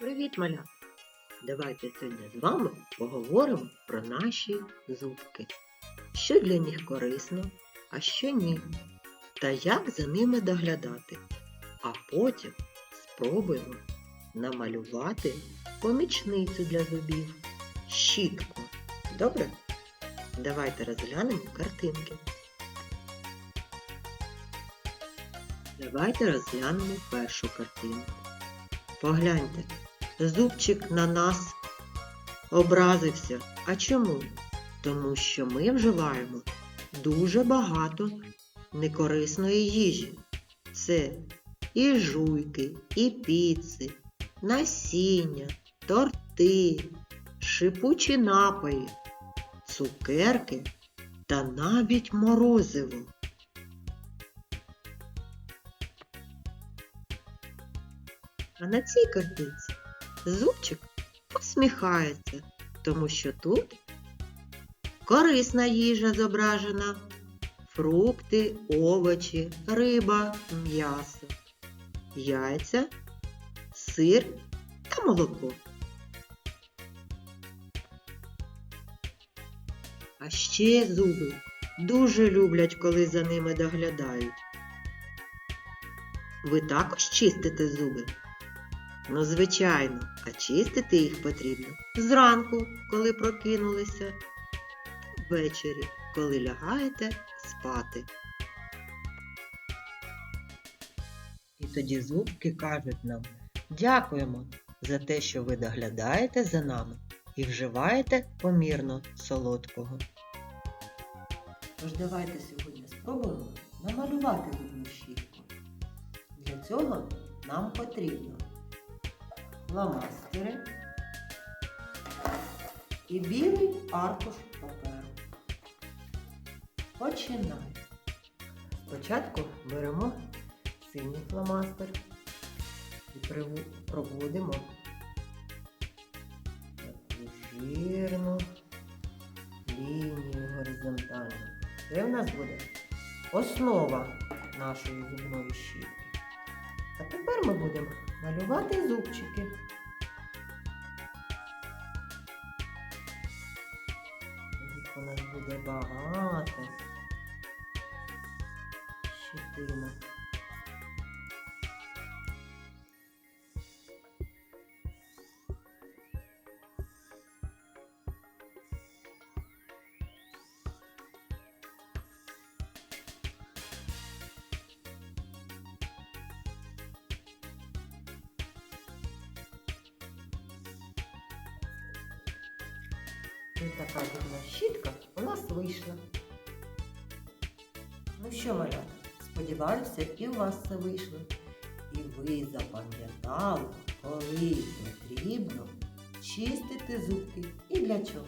Привіт, малята! Давайте сьогодні з вами поговоримо про наші зубки. Що для них корисно, а що ні. Та як за ними доглядати. А потім спробуємо намалювати помічницю для зубів. Щітку. Добре? Давайте розглянемо картинки. Давайте розглянемо першу картинку. Погляньте, зубчик на нас образився. А чому? Тому що ми вживаємо дуже багато некорисної їжі. Це і жуйки, і піци, насіння, торти, шипучі напої, цукерки та навіть морозиво. А на цій картинці зубчик посміхається, тому що тут корисна їжа зображена, фрукти, овочі, риба, м'ясо, яйця, сир та молоко. А ще зуби дуже люблять, коли за ними доглядають. Ви також чистите зуби? Ну, звичайно, а чистити їх потрібно зранку, коли прокинулися, ввечері, коли лягаєте спати. І тоді зубки кажуть нам дякуємо за те, що ви доглядаєте за нами і вживаєте помірно солодкого. Тож давайте сьогодні спробуємо намалювати зубну щітку. Для цього нам потрібно фломастери і білий аркуш паперу. Починаємо. Спочатку беремо синій фломастер і проводимо таку жирну лінію горизонтальну. Це в нас буде основа нашої зубної щітки. А тепер ми будемо малювати зубчики. Їх у нас буде багато. Щитина. Ось така зубна щітка у нас вийшла. Ну що, малята, сподіваюся, і у вас це вийшло. І ви запам'ятали, коли потрібно чистити зубки і для чого.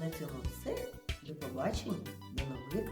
На цьому все. До побачення, до нових